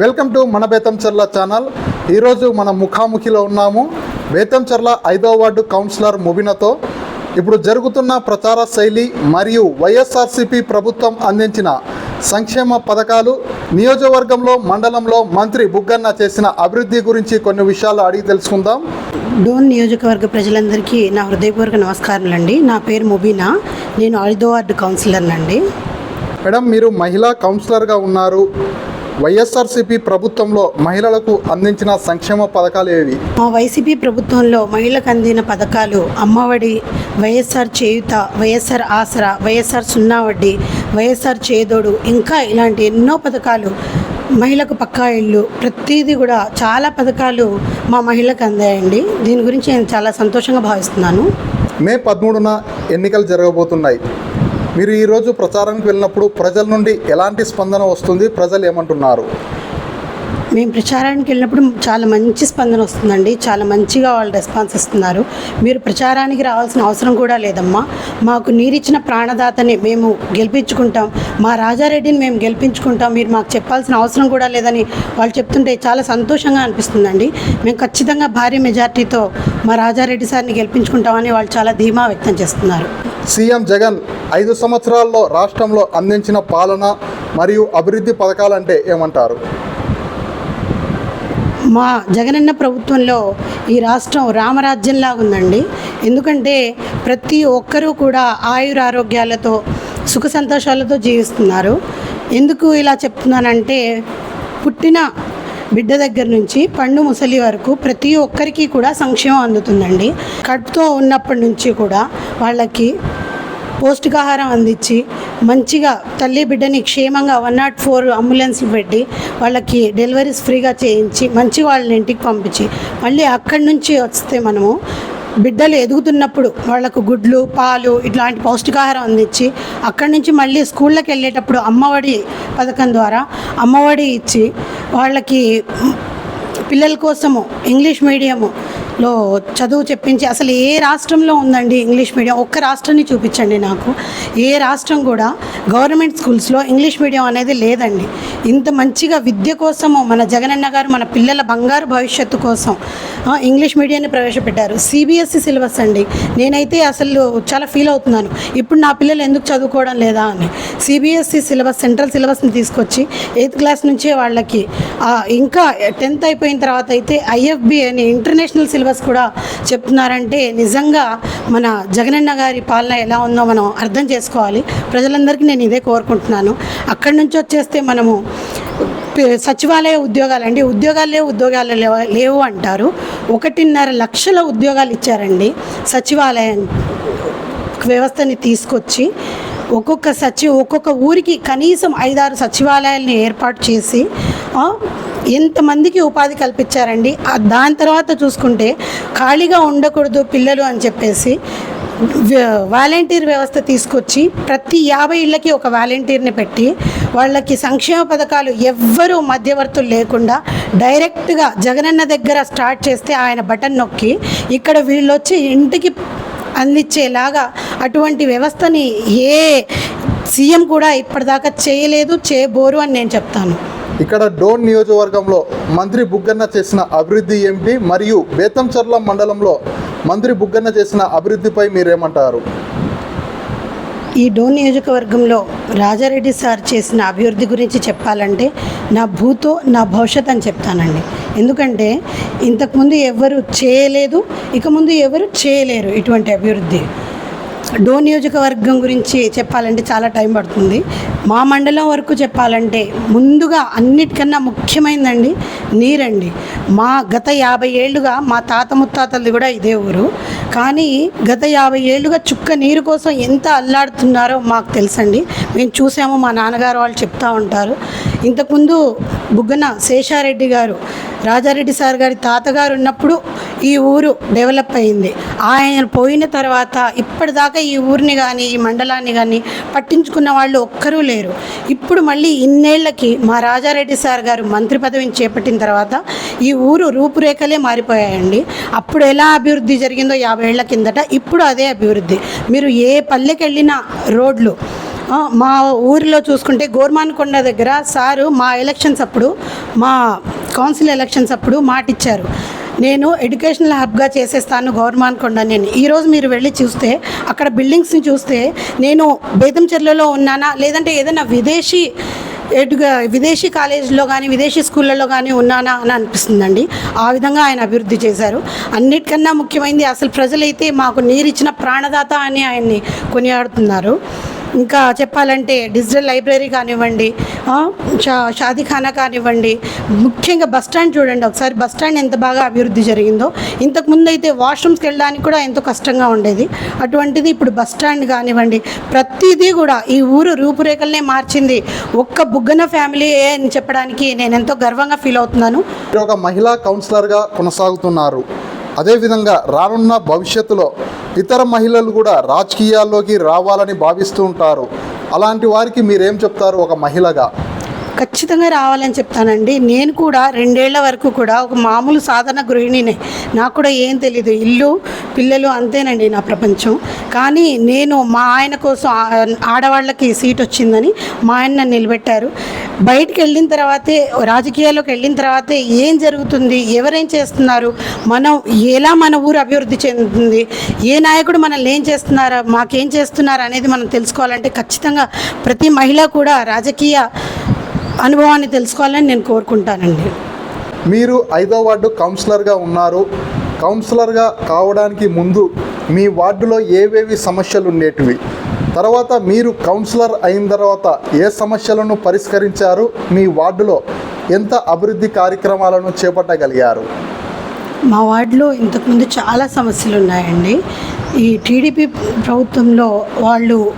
Welcome to మన Betamcherla channel. ఈరోజు మన ముఖాముఖిలో ఉన్నాము బేతంచెర్ల ఐదో వార్డు కౌన్సిలర్ ముబినతో. ఇప్పుడు జరుగుతున్న ప్రచార శైలి మరియు వైఎస్ఆర్సిపి ప్రభుత్వం అందించిన సంక్షేమ పథకాలు నియోజకవర్గంలో మండలంలో మంత్రి బుగ్గన్న చేసిన అభివృద్ధి గురించి కొన్ని విషయాలు అడిగి తెలుసుకుందాం. డోన్ నియోజకవర్గ ప్రజలందరికీ నా హృదయపూర్వక నమస్కారాలండి నా పేరు ముబీనా. నేను ఐదో వార్డు కౌన్సిలర్ అండి మేడం మీరు మహిళా కౌన్సిలర్గా ఉన్నారు. వైఎస్ఆర్సిపి ప్రభుత్వంలో మహిళలకు అందించిన సంక్షేమ పథకాలు ఏవి? మా వైసీపీ ప్రభుత్వంలో మహిళలకు అందిన పథకాలు అమ్మఒడి వైఎస్ఆర్ చేయుత వైఎస్ఆర్ ఆసరా వైఎస్ఆర్ సున్నా వడ్డీ వైఎస్ఆర్ చేదోడు ఇంకా ఇలాంటి ఎన్నో పథకాలు మహిళకు పక్కా ఇళ్ళు ప్రతిదీ కూడా చాలా పథకాలు మా మహిళలకు అందాయండి. దీని గురించి నేను చాలా సంతోషంగా భావిస్తున్నాను. మే పదమూడున ఎన్నికలు జరగబోతున్నాయి. మీరు ఈరోజు ప్రచారానికి వెళ్ళినప్పుడు ప్రజల నుండి ఎలాంటి స్పందన వస్తుంది? ప్రజలు ఏమంటున్నారు? మేము ప్రచారానికి వెళ్ళినప్పుడు చాలా మంచి స్పందన వస్తుందండి. చాలా మంచిగా వాళ్ళు రెస్పాన్స్ ఇస్తున్నారు. మీరు ప్రచారానికి రావాల్సిన అవసరం కూడా లేదమ్మా. మాకు నీరిచ్చిన ప్రాణదాతని మేము గెలిపించుకుంటాం. మా రాజారెడ్డిని మేము గెలిపించుకుంటాం. మీరు మాకు చెప్పాల్సిన అవసరం కూడా లేదని వాళ్ళు చెప్తుంటే చాలా సంతోషంగా అనిపిస్తుందండి. మేము ఖచ్చితంగా భారీ మెజార్టీతో మా రాజారెడ్డి సార్ని గెలిపించుకుంటామని వాళ్ళు చాలా ధీమా వ్యక్తం చేస్తున్నారు. సీఎం జగన్ ఐదు సంవత్సరాల్లో రాష్ట్రంలో అందించిన పాలన మరియు అభివృద్ధి పథకాలంటే ఏమంటారు? మా జగనన్న ప్రభుత్వంలో ఈ రాష్ట్రం రామరాజ్యంలా ఉందండి. ఎందుకంటే ప్రతి ఒక్కరూ కూడా ఆయురారోగ్యాలతో సుఖ సంతోషాలతో జీవిస్తున్నారు. ఎందుకు ఇలా చెప్తున్నానంటే పుట్టిన బిడ్డ దగ్గర నుంచి పండు ముసలి వరకు ప్రతి ఒక్కరికి కూడా సంక్షేమం అందుతుందండి. కడుపుతో ఉన్నప్పటి నుంచి కూడా వాళ్ళకి పౌష్టికాహారం అందించి మంచిగా తల్లి బిడ్డని క్షేమంగా వన్ నాట్ ఫోర్ అంబులెన్స్లు పెట్టి వాళ్ళకి డెలివరీస్ ఫ్రీగా చేయించి మంచి వాళ్ళని ఇంటికి పంపించి మళ్ళీ అక్కడి నుంచి వస్తే మనము బిడ్డలు ఎదుగుతున్నప్పుడు వాళ్ళకు గుడ్లు పాలు ఇట్లాంటి పౌష్టికాహారం అందించి అక్కడి నుంచి మళ్ళీ స్కూళ్ళకి వెళ్ళేటప్పుడు అమ్మఒడి పథకం ద్వారా అమ్మఒడి ఇచ్చి వాళ్ళకి పిల్లల కోసము ఇంగ్లీష్ మీడియము లో చదువు చెప్పించి అసలు ఏ రాష్ట్రంలో ఉందండి ఇంగ్లీష్ మీడియం? ఒక్క రాష్ట్రాన్ని చూపించండి నాకు. ఏ రాష్ట్రం కూడా గవర్నమెంట్ స్కూల్స్లో ఇంగ్లీష్ మీడియం అనేది లేదండి. ఇంత మంచిగా విద్య కోసము మన జగనన్న గారు మన పిల్లల బంగారు భవిష్యత్తు కోసం ఇంగ్లీష్ మీడియాన్ని ప్రవేశపెట్టారు. సిబిఎస్ఈ సిలబస్ అండి. నేనైతే అసలు చాలా ఫీల్ అవుతున్నాను. ఇప్పుడు నా పిల్లలు ఎందుకు చదువుకోవడం లేదా అని. సిబిఎస్ఈ సిలబస్ సెంట్రల్ సిలబస్ని తీసుకొచ్చి ఎయిత్ క్లాస్ నుంచే వాళ్ళకి ఇంకా టెన్త్ అయిపోయిన తర్వాత అయితే ఐఎఫ్బి అని ఇంటర్నేషనల్ సిలబస్ కూడా చెప్తున్నారంటే నిజంగా మన జగనన్న గారి పాలన ఎలా ఉందో మనం అర్థం చేసుకోవాలి. ప్రజలందరికీ నేను ఇదే కోరుకుంటున్నాను. అక్కడి నుంచి వచ్చేస్తే మనము సచివాలయ ఉద్యోగాలు అండి ఉద్యోగాలు లేవు ఉద్యోగాలు లేవు అంటారు. ఒకటిన్నర లక్షల ఉద్యోగాలు ఇచ్చారండి సచివాలయం వ్యవస్థని తీసుకొచ్చి ఒక్కొక్క సచివ ఒక్కొక్క ఊరికి కనీసం ఐదారు సచివాలయాల్ని ఏర్పాటు చేసి ఎంతమందికి ఉపాధి కల్పించారండి? దాని తర్వాత చూసుకుంటే ఖాళీగా ఉండకూడదు పిల్లలు అని చెప్పేసి వాలంటీర్ వ్యవస్థ తీసుకొచ్చి ప్రతి యాభై ఇళ్ళకి ఒక వాలంటీర్ని పెట్టి వాళ్ళకి సంక్షేమ పథకాలు ఎవ్వరూ మధ్యవర్తులు లేకుండా డైరెక్ట్గా జగనన్న దగ్గర స్టార్ట్ చేస్తే ఆయన బటన్ నొక్కి ఇక్కడ వీళ్ళొచ్చి ఇంటికి అందించేలాగా అటువంటి వ్యవస్థని ఏ సీఎం కూడా ఇప్పటిదాకా చేయలేదు చేయబోరు అని నేను చెప్తాను. ఇక్కడ డోన్ నియోజకవర్గంలో మంత్రి బుగ్గన్న చేసిన అభివృద్ధి ఏమిటి? మరియు బేతంచర్ల మండలంలో మంత్రి బుగ్గన్న చేసిన అభివృద్ధిపై మీరేమంటారు? ఈ డోన్ నియోజకవర్గంలో రాజారెడ్డి సార్ చేసిన అభివృద్ధి గురించి చెప్పాలంటే నా భూతో నా భవిష్యత్ అని చెప్తానండి. ఎందుకంటే ఇంతకుముందు ఎవరు చేయలేదు ఇక ముందు ఎవరు చేయలేరు ఇటువంటి అభివృద్ధి. డోన్ నియోజకవర్గం గురించి చెప్పాలంటే చాలా టైం పడుతుంది. మా మండలం వరకు చెప్పాలంటే ముందుగా అన్నిటికన్నా ముఖ్యమైనదండి నీరండి. మా గత యాభై ఏళ్ళుగా మా తాత ముత్తాతలది కూడా ఇదే ఊరు. కానీ గత యాభై ఏళ్ళుగా చుక్క నీరు కోసం ఎంత అల్లాడుతున్నారో మాకు తెలుసండి. మేము చూసాము మా నాన్నగారు వాళ్ళు చెప్తా ఉంటారు. ఇంతకుముందు బుగ్గన శేషారెడ్డి గారు రాజారెడ్డి సార్ గారి తాతగారు ఉన్నప్పుడు ఈ ఊరు డెవలప్ అయింది. ఆయన పోయిన తర్వాత ఇప్పటిదాకా ఈ ఊరిని కానీ ఈ మండలాన్ని కానీ పట్టించుకున్న వాళ్ళు ఒక్కరూ లేరు. ఇప్పుడు మళ్ళీ ఇన్నేళ్ళకి మా రాజారెడ్డి సార్ గారు మంత్రి పదవిని చేపట్టిన తర్వాత ఈ ఊరు రూపురేఖలే మారిపోయాయండి. అప్పుడు ఎలా అభివృద్ధి జరిగిందో యాభై ఏళ్ళ కిందట ఇప్పుడు అదే అభివృద్ధి. మీరు ఏ పల్లెకి వెళ్ళిన రోడ్లు మా ఊరిలో చూసుకుంటే గోర్మాన్కొండ దగ్గర సారు మా ఎలక్షన్స్ అప్పుడు మా కౌన్సిల్ ఎలక్షన్స్ అప్పుడు మాట ఇచ్చారు నేను ఎడ్యుకేషనల్ హబ్గా చేసేస్తాను గౌరమాన్కొండ నేను ఈరోజు మీరు వెళ్ళి చూస్తే అక్కడ బిల్డింగ్స్ని చూస్తే నేను బేదంచెర్లలో ఉన్నానా? లేదంటే ఏదైనా విదేశీ ఎటుగా విదేశీ కాలేజీలో కానీ విదేశీ స్కూళ్ళలో కానీ ఉన్నానా అని అనిపిస్తుందండి. ఆ విధంగా ఆయన అభివృద్ధి చేశారు. అన్నిటికన్నా ముఖ్యమైనది అసలు ప్రజలైతే మాకు నీరిచ్చిన ప్రాణదాత అని ఆయన్ని కొనియాడుతున్నారు. ఇంకా చెప్పాలంటే డిజిటల్ లైబ్రరీ కానివ్వండి షా షాదీఖానా కానివ్వండి ముఖ్యంగా బస్ స్టాండ్ చూడండి. ఒకసారి బస్ స్టాండ్ ఎంత బాగా అభివృద్ధి జరిగిందో. ఇంతకుముందు అయితే వాష్రూమ్స్కి వెళ్ళడానికి కూడా ఎంతో కష్టంగా ఉండేది. అటువంటిది ఇప్పుడు బస్ స్టాండ్ కానివ్వండి ప్రతిదీ కూడా ఈ ఊరు రూపురేఖలనే మార్చింది. ఒక్క బుగ్గన ఫ్యామిలీ అని చెప్పడానికి నేను ఎంతో గర్వంగా ఫీల్ అవుతున్నాను. ఒక మహిళా కౌన్సిలర్గా కొనసాగుతున్నారు. అదేవిధంగా రానున్న భవిష్యత్తులో ఇతర మహిళలు కూడా రాజకీయాల్లోకి రావాలని భావిస్తూ ఉంటారు. అలాంటి వారికి మీరేం చెప్తారు ఒక మహిళగా? ఖచ్చితంగా రావాలని చెప్తానండి. నేను కూడా రెండేళ్ళ వరకు కూడా ఒక మామూలు సాధారణ గృహిణినే. నాకు కూడా ఏం తెలీదు. ఇల్లు పిల్లలు అంతేనండి నా ప్రపంచం. కానీ నేను మా ఆయన కోసం ఆడవాళ్ళకి సీట్ వచ్చిందని మా ఆయన నన్ను నిలబెట్టారు. బయటికి వెళ్ళిన తర్వాతే రాజకీయాల్లోకి వెళ్ళిన తర్వాతే ఏం జరుగుతుంది? ఎవరేం చేస్తున్నారు? మనం ఎలా మన ఊరు అభివృద్ధి చెందుతుంది? ఏ నాయకుడు మనల్ని ఏం చేస్తున్నారు? మాకేం చేస్తున్నారు అనేది మనం తెలుసుకోవాలంటే ఖచ్చితంగా ప్రతి మహిళ కూడా రాజకీయ అనుభవాన్ని తెలుసుకోవాలని నేను కోరుకుంటానండి. మీరు ఐదో వార్డు కౌన్సిలర్గా ఉన్నారు. కౌన్సిలర్గా కావడానికి ముందు మీ వార్డులో ఏవేవి సమస్యలు ఉండేటివి? తర్వాత మీరు కౌన్సిలర్ అయిన తర్వాత ఏ సమస్యలను పరిష్కరించారు? మీ వార్డులో ఎంత అభివృద్ధి కార్యక్రమాలను చేపట్టగలిగారు? మా వార్డులో ఇంతకుముందు చాలా సమస్యలు ఉన్నాయండి. ఈ టీడీపీ ప్రభుత్వంలో వాళ్ళు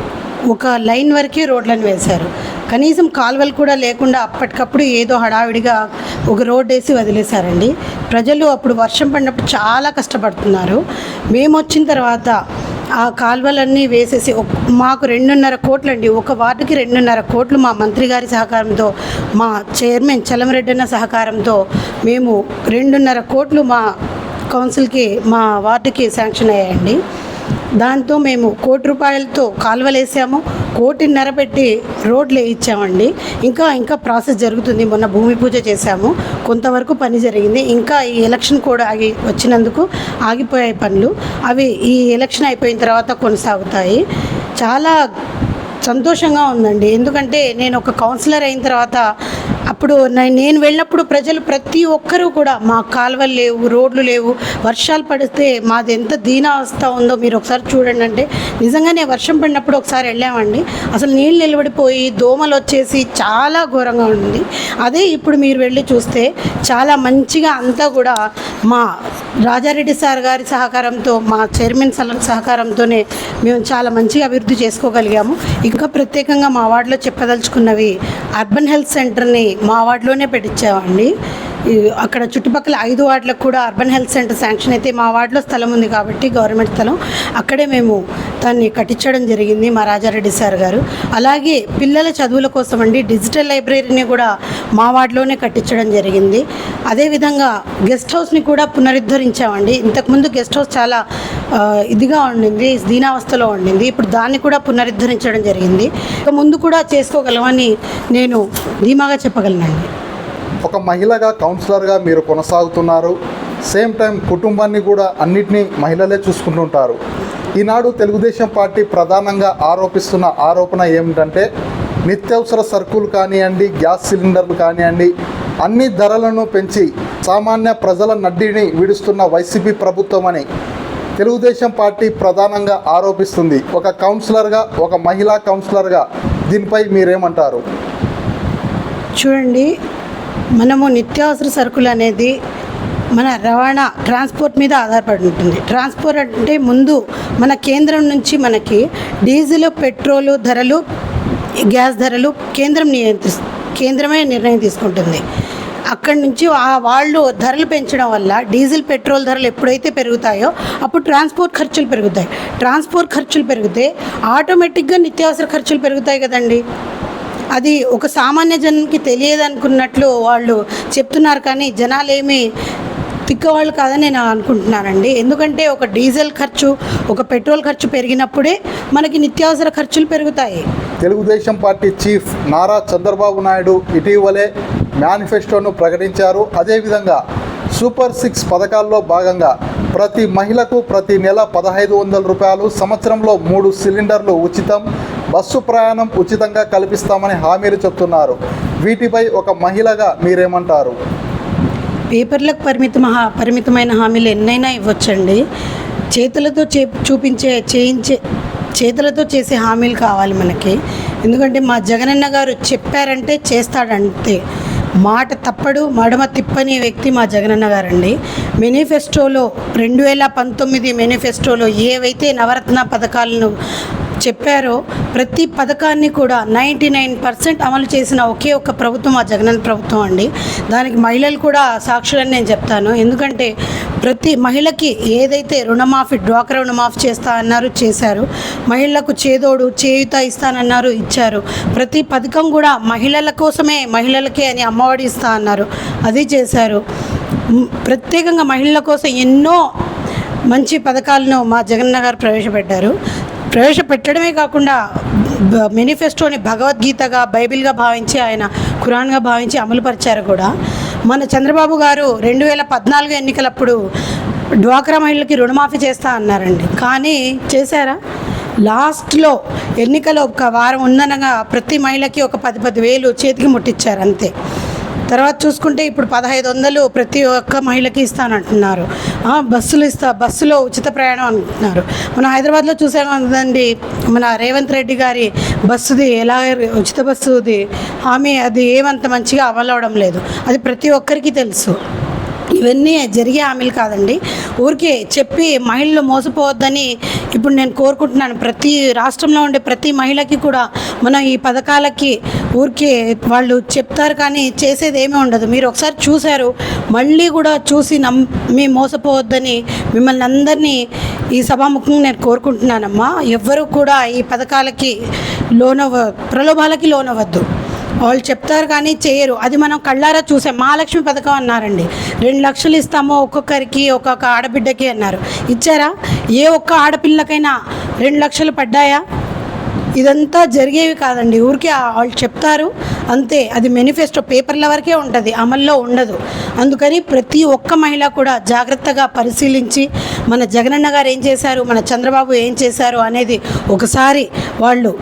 ఒక లైన్ వరకే రోడ్లను వేశారు. కనీసం కాలువలు కూడా లేకుండా అప్పటికప్పుడు ఏదో హడావిడిగా ఒక రోడ్ వేసి వదిలేశారండి. ప్రజలు అప్పుడు వర్షం పడినప్పుడు చాలా కష్టపడుతున్నారు. మేము వచ్చిన తర్వాత ఆ కాలువలన్నీ వేసేసి మాకు రెండున్నర కోట్లు అండి ఒక వార్డుకి రెండున్నర కోట్లు మా మంత్రి గారి సహకారంతో మా చైర్మన్ చలమరెడ్డి అన్న సహకారంతో మేము రెండున్నర కోట్లు మా కౌన్సిల్కి మా వార్డుకి శాంక్షన్ అయ్యాయండి. దాంతో మేము కోటి రూపాయలతో కాలువలేసాము కోటిన్నర పెట్టి రోడ్లు వేయించామండి ఇంకా ఇంకా ప్రాసెస్ జరుగుతుంది. మొన్న భూమి పూజ చేశాము. కొంతవరకు పని జరిగింది. ఇంకా ఈ ఎలక్షన్ కూడా ఆగి వచ్చినందుకు ఆగిపోయాయి పనులు. అవి ఈ ఎలక్షన్ అయిపోయిన తర్వాత కొనసాగుతాయి. చాలా సంతోషంగా ఉందండి. ఎందుకంటే నేను ఒక కౌన్సిలర్ అయిన తర్వాత అప్పుడు నేను వెళ్ళినప్పుడు ప్రజలు ప్రతి ఒక్కరూ కూడా మా కాలువలు లేవు రోడ్లు లేవు. వర్షాలు పడితే మాది ఎంత దీనావస్థ ఉందో మీరు ఒకసారి చూడండి అంటే నిజంగానే వర్షం పడినప్పుడు ఒకసారి వెళ్ళామండి. అసలు నీళ్ళు నిలబడిపోయి దోమలు వచ్చేసి చాలా ఘోరంగా ఉంది అదే ఇప్పుడు మీరు వెళ్ళి చూస్తే చాలా మంచిగా అంతా కూడా మా రాజారెడ్డి సార్ గారి సహకారంతో మా చైర్మన్ సల సహకారంతోనే మేము చాలా మంచిగా అభివృద్ధి చేసుకోగలిగాము. ఇంకా ప్రత్యేకంగా మా వార్డులో చెప్పదలుచుకున్నవి అర్బన్ హెల్త్ సెంటర్ని మా వార్డులోనే పెట్టించామండి. అక్కడ చుట్టుపక్కల ఐదు వార్డులకు కూడా అర్బన్ హెల్త్ సెంటర్ శాంక్షన్ అయితే మా వార్డులో స్థలం ఉంది కాబట్టి గవర్నమెంట్ స్థలం. అక్కడే మేము దాన్ని కట్టించడం జరిగింది మా రాజారెడ్డి సార్ గారు. అలాగే పిల్లల చదువుల కోసం అండి డిజిటల్ లైబ్రరీని కూడా మా వార్డులోనే కట్టించడం జరిగింది. అదేవిధంగా గెస్ట్ హౌస్ని కూడా పునరుద్ధరించామండి. ఇంతకుముందు గెస్ట్ హౌస్ చాలా ఇదిగా ఉండింది దీనావస్థలో ఉండింది. ఇప్పుడు దాన్ని కూడా పునరుద్ధరించడం జరిగింది. ఇక ముందు కూడా చేసుకోగలమని నేను ధీమాగా చెప్పగలనండి. ఒక మహిళగా కౌన్సిలర్గా మీరు కొనసాగుతున్నారు. సేమ్ టైం కుటుంబాన్ని కూడా అన్నిటినీ మహిళలే చూసుకుంటుంటారు. ఈనాడు తెలుగుదేశం పార్టీ ప్రధానంగా ఆరోపిస్తున్న ఆరోపణ ఏమిటంటే నిత్యావసర సరుకులు కానివ్వండి గ్యాస్ సిలిండర్లు కానివ్వండి అన్ని ధరలను పెంచి సామాన్య ప్రజల నడ్డిని విడుస్తున్న వైసీపీ ప్రభుత్వం అని తెలుగుదేశం పార్టీ ప్రధానంగా ఆరోపిస్తుంది. ఒక కౌన్సిలర్గా ఒక మహిళా కౌన్సిలర్గా దీనిపై మీరేమంటారు? చూడండి మనము నిత్యావసర సరుకులు అనేది మన రవాణా ట్రాన్స్పోర్ట్ మీద ఆధారపడి ఉంటుంది. ట్రాన్స్పోర్ట్ అంటే ముందు మన కేంద్రం నుంచి మనకి డీజిల్ పెట్రోలు ధరలు గ్యాస్ ధరలు కేంద్రం నియంత్రి కేంద్రమే నిర్ణయం తీసుకుంటుంది. అక్కడి నుంచి ఆ వాళ్ళు ధరలు పెంచడం వల్ల డీజిల్ పెట్రోల్ ధరలు ఎప్పుడైతే పెరుగుతాయో అప్పుడు ట్రాన్స్పోర్ట్ ఖర్చులు పెరుగుతాయి. ట్రాన్స్పోర్ట్ ఖర్చులు పెరిగితే ఆటోమేటిక్గా నిత్యావసర ఖర్చులు పెరుగుతాయి కదండి. అది ఒక సామాన్య జనానికి తెలియదు అనుకున్నట్లు వాళ్ళు చెప్తున్నారు కానీ జనాలు ఏమీ తిక్కవాళ్ళు కాదని నేను అనుకుంటున్నానండి. ఎందుకంటే ఒక డీజిల్ ఖర్చు ఒక పెట్రోల్ ఖర్చు పెరిగినప్పుడే మనకి నిత్యావసర ఖర్చులు పెరుగుతాయి. తెలుగుదేశం పార్టీ చీఫ్ నారా చంద్రబాబు నాయుడు ఇటీవలే మేనిఫెస్టోను ప్రకటించారు. అదేవిధంగా సూపర్ సిక్స్ పథకాల్లో భాగంగా ప్రతి మహిళకు ప్రతి నెల పదహైదు వందల రూపాయలు సంవత్సరంలో మూడు సిలిండర్లు ఉచితం బస్సు ప్రయాణం ఉచితంగా కల్పిస్తామని హామీలు చెప్తున్నారు. వీటిపై ఒక మహిళగా మీరేమంటారు? పేపర్లకు పరిమితం పరిమితమైన హామీలు ఎన్నైనా ఇవ్వచ్చండి. చేతులతో చే చూపించే చేయించే చేతులతో చేసే హామీలు కావాలి మనకి. ఎందుకంటే మా జగనన్న గారు చెప్పారంటే చేస్తాడంతే. మాట తప్పడు మడమ తిప్పని వ్యక్తి మా జగనన్న గారండి. మేనిఫెస్టోలో రెండు వేల పంతొమ్మిది మేనిఫెస్టోలో ఏవైతే నవరత్న పథకాలను చెప్పారో ప్రతి పథకాన్ని కూడా నైంటీ నైన్ పర్సెంట్ అమలు చేసిన ఒకే ఒక్క ప్రభుత్వం మా జగనన్న ప్రభుత్వం అండి. దానికి మహిళలు కూడా సాక్షులని నేను చెప్తాను. ఎందుకంటే ప్రతి మహిళకి ఏదైతే రుణమాఫీ డ్వాక్రా రుణమాఫీ చేస్తా అన్నారు చేశారు. మహిళలకు చేదోడు చేయుత ఇస్తానన్నారు ఇచ్చారు. ప్రతి పథకం కూడా మహిళల కోసమే మహిళలకే అని అమ్మఒడి ఇస్తా అన్నారు. అది చేశారు. ప్రత్యేకంగా మహిళల కోసం ఎన్నో మంచి పథకాలను మా జగన్న గారు ప్రవేశపెట్టారు. ప్రవేశపెట్టడమే కాకుండా మేనిఫెస్టోని భగవద్గీతగా బైబిల్గా భావించి ఆయన ఖురాన్గా భావించి అమలుపరిచారు కూడా. మన చంద్రబాబు గారు రెండు వేల పద్నాలుగు ఎన్నికలప్పుడు డ్వాక్రా మహిళలకి రుణమాఫీ చేస్తా అన్నారండి. కానీ చేశారా? లాస్ట్లో ఎన్నికలు ఒక వారం ఉందనగా ప్రతి మహిళకి ఒక పది పది వేలు చేతికి ముట్టించారు అంతే. తర్వాత చూసుకుంటే ఇప్పుడు పదహైదు వందలు ప్రతి ఒక్క మహిళకి ఇస్తానంటున్నారు. బస్సులు ఇస్తా బస్సులో ఉచిత ప్రయాణం అంటున్నారు. మనం హైదరాబాద్లో చూసాం కదండి మన రేవంత్ రెడ్డి గారి బస్సుది ఎలా ఉచిత బస్సుది హామీ అది ఏమంత మంచిగా అమలవడం లేదు. అది ప్రతి ఒక్కరికి తెలుసు. ఇవన్నీ జరిగే హామీలు కాదండి. ఊరికే చెప్పి మహిళలు మోసపోవద్దని ఇప్పుడు నేను కోరుకుంటున్నాను. ప్రతి రాష్ట్రంలో ఉండే ప్రతి మహిళకి కూడా మనం ఈ పథకాలకి ఊరికే వాళ్ళు చెప్తారు కానీ చేసేది ఏమీ ఉండదు. మీరు ఒకసారి చూశారు మళ్ళీ కూడా చూసి నమ్మి మోసపోవద్దని మిమ్మల్ని అందరినీ ఈ సభాముఖంగా నేను కోరుకుంటున్నానమ్మా. ఎవ్వరూ కూడా ఈ పథకాలకి లోనవ ప్రలోభాలకి లోనవద్దు వాళ్ళు చెప్తారు కానీ చేయరు. అది మనం కళ్ళారా చూసాం. మహాలక్ష్మి పథకం అన్నారండి. రెండు లక్షలు ఇస్తాము ఒక్కొక్కరికి ఒక్కొక్క ఆడబిడ్డకి అన్నారు. ఇచ్చారా? ఏ ఒక్క ఆడపిల్లకైనా రెండు లక్షలు పడ్డాయా? ఇదంతా జరిగేవి కాదండి. ఊరికే వాళ్ళు చెప్తారు. అంతే. అది మేనిఫెస్టో పేపర్ల వరకే ఉంటుంది. అమల్లో ఉండదు. అందుకని ప్రతి ఒక్క మహిళ కూడా జాగ్రత్తగా పరిశీలించి మన జగనన్న గారు ఏం చేశారు? మన చంద్రబాబు ఏం చేశారు? అనేది ఒకసారి వాళ్ళు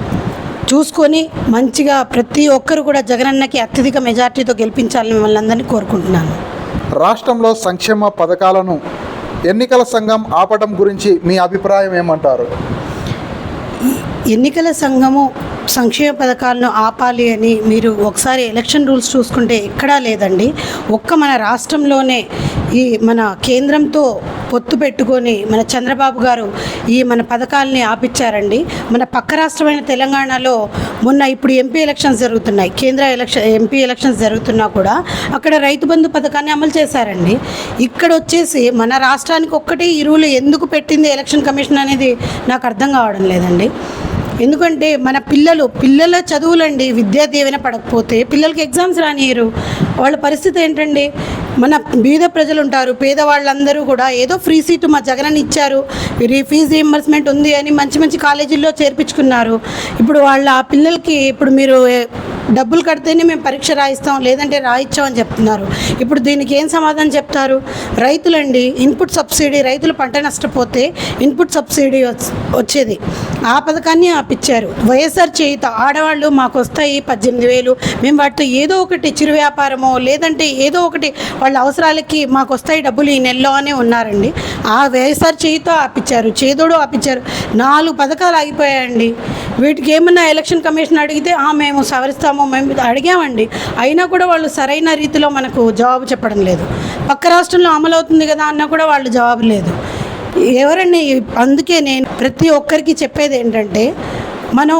చూసుకొని మంచిగా ప్రతి ఒక్కరు కూడా జగనన్నకి అత్యధిక మెజార్టీతో గెలిపించాలని మిమ్మల్ని అందరినీ కోరుకుంటున్నాను. రాష్ట్రంలో సంక్షేమ పథకాలను ఎన్నికల సంఘం ఆపడం గురించి మీ అభిప్రాయం ఏమంటారు? ఎన్నికల సంఘము సంక్షేమ పథకాలను ఆపాలి అని మీరు ఒకసారి ఎలక్షన్ రూల్స్ చూసుకుంటే ఎక్కడా లేదండి. ఒక్క మన రాష్ట్రంలోనే ఈ మన కేంద్రంతో పొత్తు పెట్టుకొని మన చంద్రబాబు గారు ఈ మన పథకాలని ఆపిచ్చారండి. మన పక్క రాష్ట్రమైన తెలంగాణలో మొన్న ఇప్పుడు ఎంపీ ఎలక్షన్స్ జరుగుతున్నాయి. కేంద్ర ఎలక్షన్ ఎంపీ ఎలక్షన్స్ జరుగుతున్నా కూడా అక్కడ రైతు బంధు పథకాన్ని అమలు చేశారండి. ఇక్కడ వచ్చేసి మన రాష్ట్రానికి ఒక్కటే ఈ రూల్ ఎందుకు పెట్టింది ఎలక్షన్ కమిషన్ అనేది నాకు అర్థం కావడం లేదండి. ఎందుకంటే మన పిల్లలు పిల్లల చదువులండి విద్యా దీవెన పడకపోతే పిల్లలకి ఎగ్జామ్స్ రానియరు వాళ్ళ పరిస్థితి ఏంటండి? మన బీద ప్రజలు ఉంటారు పేదవాళ్ళందరూ కూడా ఏదో ఫ్రీ సీటు మా జగనని ఇచ్చారు రీ ఫీజు రీఎంబర్స్మెంట్ ఉంది అని మంచి మంచి కాలేజీల్లో చేర్పించుకున్నారు. ఇప్పుడు వాళ్ళ పిల్లలకి ఇప్పుడు మీరు డబ్బులు కడితేనే మేము పరీక్ష రాయిస్తాం లేదంటే రాయిచ్చామని చెప్తున్నారు. ఇప్పుడు దీనికి ఏం సమాధానం చెప్తారు? రైతులండి ఇన్పుట్ సబ్సిడీ రైతులు పంట నష్టపోతే ఇన్పుట్ సబ్సిడీ వచ్చేది. ఆ పథకాన్ని ఆపిచ్చారు. వైఎస్ఆర్ చేయుత ఆడవాళ్ళు మాకు వస్తాయి పద్దెనిమిది వేలు. మేము వాటితో ఏదో ఒకటి చిరు వ్యాపారమో లేదంటే ఏదో ఒకటి వాళ్ళ అవసరాలకి మాకు వస్తాయి డబ్బులు ఈ నెలలో అనే ఉన్నారండి. ఆ వైఎస్ఆర్ చేయుతో ఆపిచ్చారు చేదోడు ఆపిచ్చారు. నాలుగు పథకాలు ఆగిపోయాయండి. వీటికి ఏమన్నా ఎలక్షన్ కమిషన్ అడిగితే మేము సవరిస్తాము మేము అడిగామండి. అయినా కూడా వాళ్ళు సరైన రీతిలో మనకు జవాబు చెప్పడం లేదు. పక్క రాష్ట్రంలో అమలు అవుతుంది కదా అన్నా కూడా వాళ్ళు జవాబు లేదు. ఎవరండి? అందుకే నేను ప్రతి ఒక్కరికి చెప్పేది ఏంటంటే మనం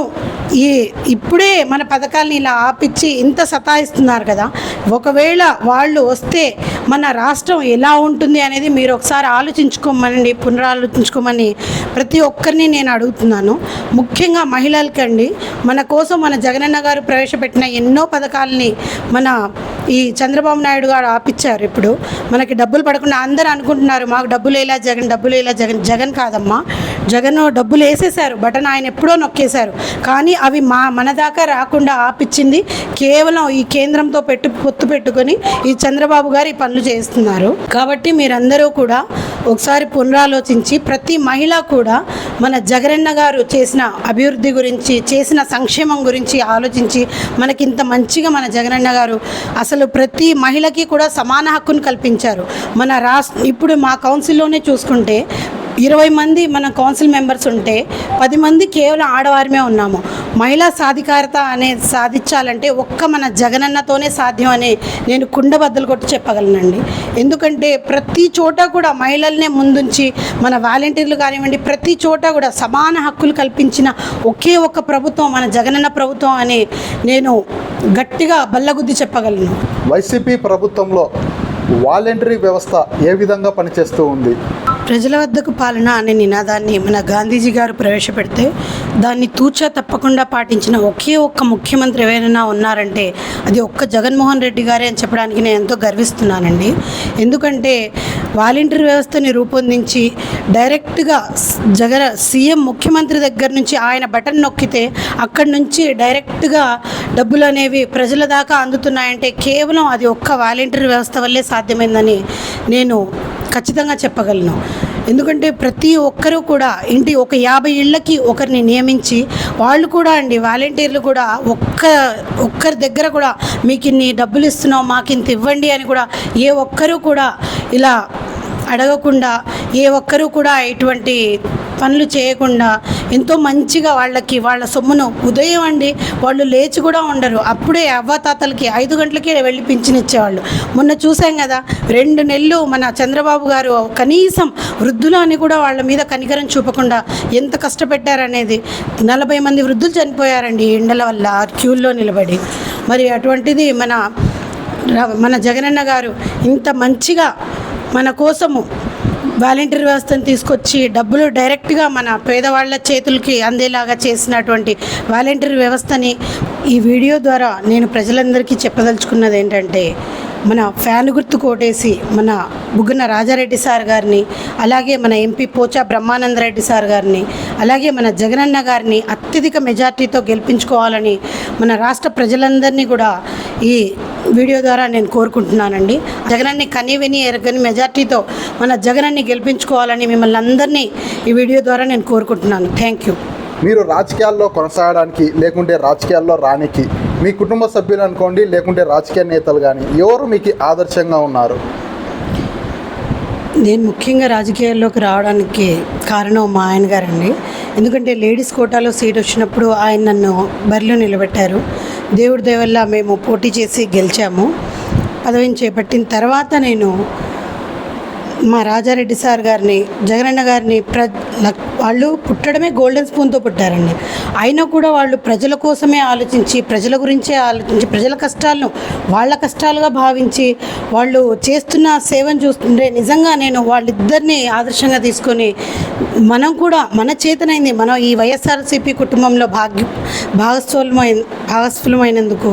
ఈ ఇప్పుడే మన పథకాలని ఇలా ఆపిచ్చి ఇంత సతాయిస్తున్నారు కదా ఒకవేళ వాళ్ళు వస్తే మన రాష్ట్రం ఎలా ఉంటుంది అనేది మీరు ఒకసారి ఆలోచించుకోమని పునరాలోచించుకోమని ప్రతి ఒక్కరిని నేను అడుగుతున్నాను. ముఖ్యంగా మహిళలకండి మన కోసం మన జగనన్న గారు ప్రవేశపెట్టిన ఎన్నో పథకాలని మన ఈ చంద్రబాబు నాయుడు గారు ఆపిచ్చారు ఇప్పుడు. మనకి డబ్బులు పడకుండా అందరూ అనుకుంటున్నారు మాకు డబ్బులు వేలా జగన్ డబ్బులు వేలా జగన్ జగన్ కాదమ్మా. జగన్ డబ్బులు వేసేశారు బటన్ ఆయన ఎప్పుడో నొక్కేశారు. కానీ అవి మా మన దాకా రాకుండా ఆపిచ్చింది. కేవలం ఈ కేంద్రంతో పెట్టు పొత్తు పెట్టుకొని ఈ చంద్రబాబు గారు ఈ పనులు చేస్తున్నారు. కాబట్టి మీరందరూ కూడా ఒకసారి పునరాలోచించి ప్రతి మహిళ కూడా మన జగనన్న గారు చేసిన అభివృద్ధి గురించి చేసిన సంక్షేమం గురించి ఆలోచించి మనకి ఇంత మంచిగా మన జగనన్న గారు అసలు ప్రతి మహిళకి కూడా సమాన హక్కును కల్పించారు. మన రాష్ట్ర ఇప్పుడు మా కౌన్సిల్లోనే చూసుకుంటే ఇరవై మంది మన కౌన్సిల్ మెంబర్స్ ఉంటే పది మంది కేవలం ఆడవారిమే ఉన్నాము. మహిళా సాధికారత అనేది సాధించాలంటే ఒక్క మన జగనన్నతోనే సాధ్యం అని నేను కుండబద్దలు కొట్టి చెప్పగలనండి. ఎందుకంటే ప్రతి చోట కూడా మహిళల్నే ముందుంచి మన వాలంటీర్లు కానివ్వండి ప్రతి చోట కూడా సమాన హక్కులు కల్పించిన ఒకే ఒక్క ప్రభుత్వం మన జగనన్న ప్రభుత్వం అని నేను గట్టిగా బల్లగుద్ది చెప్పగలను. వైసీపీ ప్రభుత్వంలో వాలంటరీ వ్యవస్థ ఏ విధంగా పనిచేస్తూ ఉంది? ప్రజల వద్దకు పాలన అనే నినాదాన్ని మన గాంధీజీ గారు ప్రవేశపెడితే దాన్ని తూచా తప్పకుండా పాటించిన ఒకే ఒక్క ముఖ్యమంత్రి ఎవరైనా ఉన్నారంటే అది ఒక్క జగన్మోహన్ రెడ్డి గారే అని చెప్పడానికి నేను ఎంతో గర్విస్తున్నానండి. ఎందుకంటే వాలంటీర్ వ్యవస్థని రూపొందించి డైరెక్ట్గా జగన్ సీఎం ముఖ్యమంత్రి దగ్గర నుంచి ఆయన బటన్ నొక్కితే అక్కడి నుంచి డైరెక్ట్గా డబ్బులు అనేవి ప్రజల దాకా అందుతున్నాయంటే కేవలం అది ఒక్క వాలంటీర్ వ్యవస్థ వల్లే సాధ్యమైందని నేను ఖచ్చితంగా చెప్పగలను. ఎందుకంటే ప్రతి ఒక్కరూ కూడా ఇంటి ఒక యాభై ఇళ్ళకి ఒకరిని నియమించి వాళ్ళు కూడా అండి వాలంటీర్లు కూడా ఒక్క ఒక్కరి దగ్గర కూడా మీకు ఇన్ని డబ్బులు ఇస్తున్నాం మాకు ఇంత ఇవ్వండి అని కూడా ఏ ఒక్కరూ కూడా ఇలా అడగకుండా ఏ ఒక్కరూ కూడా ఎటువంటి పనులు చేయకుండా ఎంతో మంచిగా వాళ్ళకి వాళ్ళ సొమ్మును ఉదయం అండి వాళ్ళు లేచి కూడా ఉండరు. అప్పుడే అవ్వాతాతలకి ఐదు గంటలకే వెళ్ళి పింఛనిచ్చేవాళ్ళు మొన్న చూసాం కదా రెండు నెలలు మన చంద్రబాబు గారు కనీసం వృద్ధులు అని కూడా వాళ్ళ మీద కనికరం చూపకుండా ఎంత కష్టపెట్టారనేది నలభై మంది వృద్ధులు చనిపోయారండి ఎండల వల్ల క్యూల్లో నిలబడి. మరి అటువంటిది మన మన జగనన్న గారు ఇంత మంచిగా మన కోసము వాలంటీర్ వ్యవస్థను తీసుకొచ్చి డబ్బులు డైరెక్ట్గా మన పేదవాళ్ళ చేతులకి అందేలాగా చేసినటువంటి వాలంటీర్ వ్యవస్థని ఈ వీడియో ద్వారా నేను ప్రజలందరికీ చెప్పదలుచుకున్నది ఏంటంటే మన ఫ్యాన్ గుర్తు కోటేసి మన బుగ్గన రాజారెడ్డి సార్ గారిని అలాగే మన ఎంపీ పోచా బ్రహ్మానందరెడ్డి సార్ గారిని అలాగే మన జగనన్న గారిని అత్యధిక మెజార్టీతో గెలిపించుకోవాలని మన రాష్ట్ర ప్రజలందరినీ కూడా ఈ వీడియో ద్వారా నేను కోరుకుంటున్నానండి. జగనన్ని కని విని ఎరగని మెజార్టీతో మన జగనన్ని గెలిపించుకోవాలని మిమ్మల్ని అందరినీ ఈ వీడియో ద్వారా నేను కోరుకుంటున్నాను. Thank you. మీరు రాజకీయాల్లో కొనసాగడానికి లేకుంటే రాజకీయాల్లో రానికి మీ కుటుంబ సభ్యులు అనుకోండి లేకుంటే రాజకీయ నేతలు కానీ ఎవరు మీకు ఆదర్శంగా ఉన్నారు? నేను ముఖ్యంగా రాజకీయాల్లోకి రావడానికి కారణం మా ఆయన గారండి. ఎందుకంటే లేడీస్ కోటాలో సీట్ వచ్చినప్పుడు ఆయన నన్ను బరిలో నిలబెట్టారు. దేవుడి దేవల్ల మేము పోటీ చేసి గెలిచాము. పదవిని చేపట్టిన తర్వాత నేను మా రాజారెడ్డి సార్ గారిని జగనన్న గారిని ప్ర వాళ్ళు పుట్టడమే గోల్డెన్ స్పూన్తో పుట్టారండి. అయినా కూడా వాళ్ళు ప్రజల కోసమే ఆలోచించి ప్రజల గురించే ఆలోచించి ప్రజల కష్టాలను వాళ్ళ కష్టాలుగా భావించి వాళ్ళు చేస్తున్న సేవను చూస్తుంటే నిజంగా నేను వాళ్ళిద్దరిని ఆదర్శంగా తీసుకొని మనం కూడా మన చేతనైంది మనం ఈ వైఎస్ఆర్సీపీ కుటుంబంలో భాగ్య భాగస్వామ్యమైన భాగస్ఫులమైనందుకు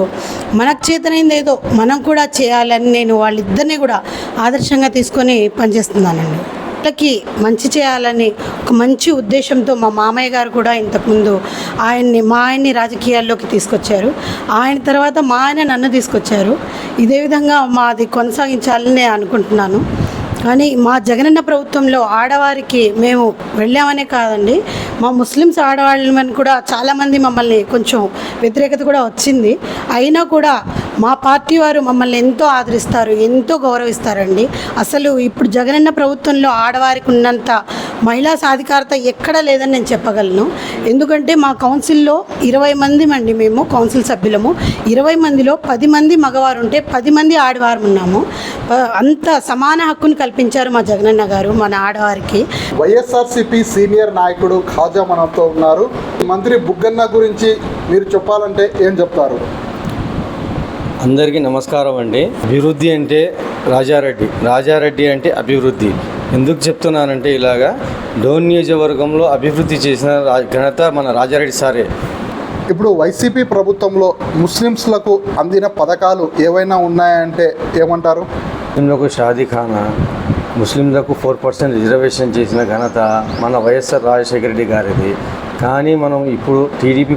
మనకు చేతనైంది ఏదో మనం కూడా చేయాలని నేను వాళ్ళిద్దరిని కూడా ఆదర్శంగా తీసుకొని చేస్తున్నానండి. వాళ్ళకి మంచి చేయాలని ఒక మంచి ఉద్దేశంతో మా మామయ్య గారు కూడా ఇంతకుముందు ఆయన్ని మా ఆయన్ని రాజకీయాల్లోకి తీసుకొచ్చారు. ఆయన తర్వాత మా ఆయన నన్ను తీసుకొచ్చారు. ఇదే విధంగా మాది కొనసాగించాలని అనుకుంటున్నాను. కానీ మా జగనన్న ప్రభుత్వంలో ఆడవారికి మేము వెళ్ళామనే కాదండి. మా ముస్లిమ్స్ ఆడవాళ్ళని కూడా చాలామంది మమ్మల్ని కొంచెం వ్యతిరేకత కూడా వచ్చింది. అయినా కూడా మా పార్టీ వారు మమ్మల్ని ఎంతో ఆదరిస్తారు ఎంతో గౌరవిస్తారండి. అసలు ఇప్పుడు జగనన్న ప్రభుత్వంలో ఆడవారికి ఉన్నంత మహిళా సాధికారత ఎక్కడా లేదని నేను చెప్పగలను. ఎందుకంటే మా కౌన్సిల్లో ఇరవై మంది అండి మేము కౌన్సిల్ సభ్యులము. ఇరవై మందిలో పది మంది మగవారు ఉంటే పది మంది ఆడవారు ఉన్నాము. అంత సమాన హక్కును కల్పించారు మా జగనన్న గారు మన ఆడవారికి. వైఎస్ఆర్సీపీ సీనియర్ నాయకుడు ఖాజా మనతో ఉన్నారు. మంత్రి బుగ్గన్న గురించి మీరు చెప్పాలంటే ఏం చెప్తారు? అందరికీ నమస్కారం అండి. అభివృద్ధి అంటే రాజారెడ్డి. రాజారెడ్డి అంటే అభివృద్ధి. ఎందుకు చెప్తున్నానంటే ఇలాగా డోన్ నియోజకవర్గంలో అభివృద్ధి చేసిన ఘనత మన రాజారెడ్డి సారే. ఇప్పుడు వైసీపీ ప్రభుత్వంలో ముస్లిమ్స్లకు అందిన పథకాలు ఏవైనా ఉన్నాయంటే ఏమంటారు? ముస్లింలకు షాదీఖానా ముస్లింలకు ఫోర్ పర్సెంట్ రిజర్వేషన్ చేసిన ఘనత మన వైఎస్ఆర్ రాజశేఖర రెడ్డి గారిది. కానీ మనం ఇప్పుడు టీడీపీ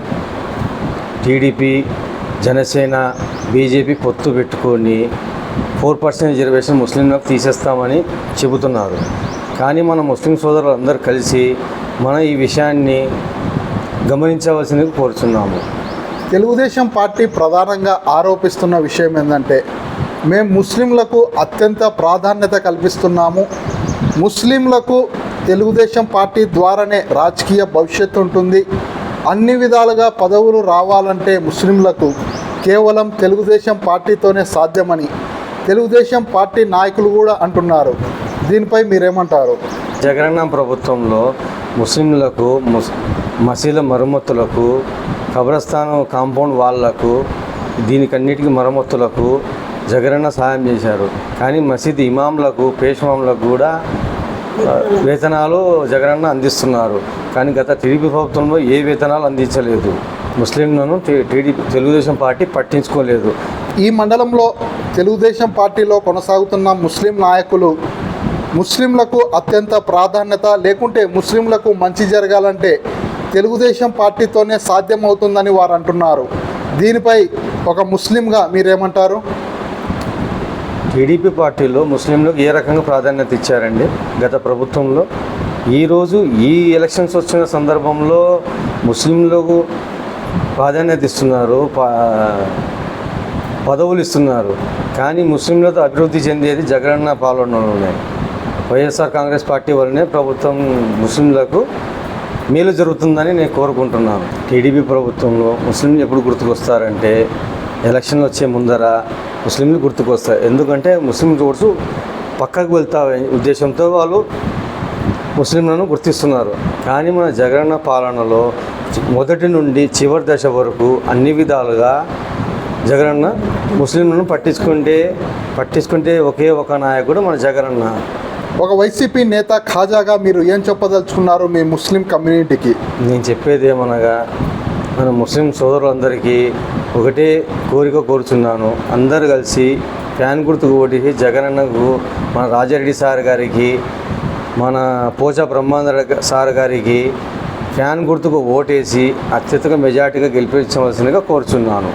టీడీపీ జనసేన బీజేపీ పొత్తు పెట్టుకొని ఫోర్ పర్సెంట్ రిజర్వేషన్ ముస్లింలకు తీసేస్తామని చెబుతున్నారు. కానీ మన ముస్లిం సోదరులు అందరూ కలిసి మన ఈ విషయాన్ని గమనించవలసింది కోరుచున్నాము. తెలుగుదేశం పార్టీ ప్రధానంగా ఆరోపిస్తున్న విషయం ఏంటంటే మేము ముస్లింలకు అత్యంత ప్రాధాన్యత కల్పిస్తున్నాము. ముస్లింలకు తెలుగుదేశం పార్టీ ద్వారానే రాజకీయ భవిష్యత్తు ఉంటుంది. అన్ని విధాలుగా పదవులు రావాలంటే ముస్లింలకు కేవలం తెలుగుదేశం పార్టీతోనే సాధ్యమని తెలుగుదేశం పార్టీ నాయకులు కూడా అంటున్నారు. దీనిపై మీరేమంటారు? జగనన్న ప్రభుత్వంలో ముస్లింలకు మసీల మరమ్మతులకు కబ్రస్థానం కాంపౌండ్ వాళ్ళకు దీనికన్నిటికీ మరమ్మతులకు జగనన్న సహాయం చేశారు. కానీ మసీద్ ఇమాంలకు పేష్మాంలకు కూడా వేతనాలు జగనన్న అందిస్తున్నారు. కానీ గత టీడీపీ ప్రభుత్వంలో ఏ వేతనాలు అందించలేదు. ముస్లింలను టీడీపీ తెలుగుదేశం పార్టీ పట్టించుకోలేదు. ఈ మండలంలో తెలుగుదేశం పార్టీలో కొనసాగుతున్న ముస్లిం నాయకులు ముస్లింలకు అత్యంత ప్రాధాన్యత లేకుంటే ముస్లింలకు మంచి జరగాలంటే తెలుగుదేశం పార్టీతోనే సాధ్యమవుతుందని వారు అంటున్నారు. దీనిపై ఒక ముస్లింగా మీరేమంటారు? టీడీపీ పార్టీలో ముస్లింలకు ఏ రకంగా ప్రాధాన్యత ఇచ్చారండి గత ప్రభుత్వంలో? ఈరోజు ఈ ఎలక్షన్స్ వచ్చిన సందర్భంలో ముస్లింలకు ప్రాధాన్యత ఇస్తున్నారు పా- పదవులు ఇస్తున్నారు. కానీ ముస్లింలతో అభివృద్ధి చెందేది జగనన్న పాలనలోనే. వైఎస్ఆర్ కాంగ్రెస్ పార్టీ వల్లనే ప్రభుత్వం ముస్లింలకు మేలు జరుగుతుందని నేను కోరుకుంటున్నాను. టీడీపీ ప్రభుత్వంలో ముస్లింలు ఎప్పుడు గుర్తుకొస్తారంటే ఎలక్షన్లు వచ్చే ముందర ముస్లింలు గుర్తుకొస్తారు ఎందుకంటే ముస్లిం ఓట్స్ పక్కకు వెళ్తా ఉద్దేశంతో వాళ్ళు ముస్లింలను గుర్తిస్తున్నారు. కానీ మన జగనన్న పాలనలో మొదటి నుండి చివరి దశ వరకు అన్ని విధాలుగా జగనన్న ముస్లింలను పట్టించుకుంటే పట్టించుకుంటే ఒకే ఒక నాయకుడు మన జగనన్న. ఒక వైసీపీ నేత ఖాజాగా మీరు ఏం చెప్పదలుచుకున్నారు మీ ముస్లిం కమ్యూనిటీకి? నేను చెప్పేది ఏమనగా మన ముస్లిం సోదరులందరికీ ఒకటే కోరిక కోరుచున్నాను. అందరు కలిసి ఫ్యాన్ గుర్తుకు ఓటేసి జగనన్నకు మన రాజారెడ్డి సార్ గారికి మన పోచ బ్రహ్మాందర సార్ గారికి ఫ్యాన్ గుర్తుకు ఓటేసి అత్యధిక మెజార్టీగా గెలిపించవలసిందిగా కోరుచున్నాను.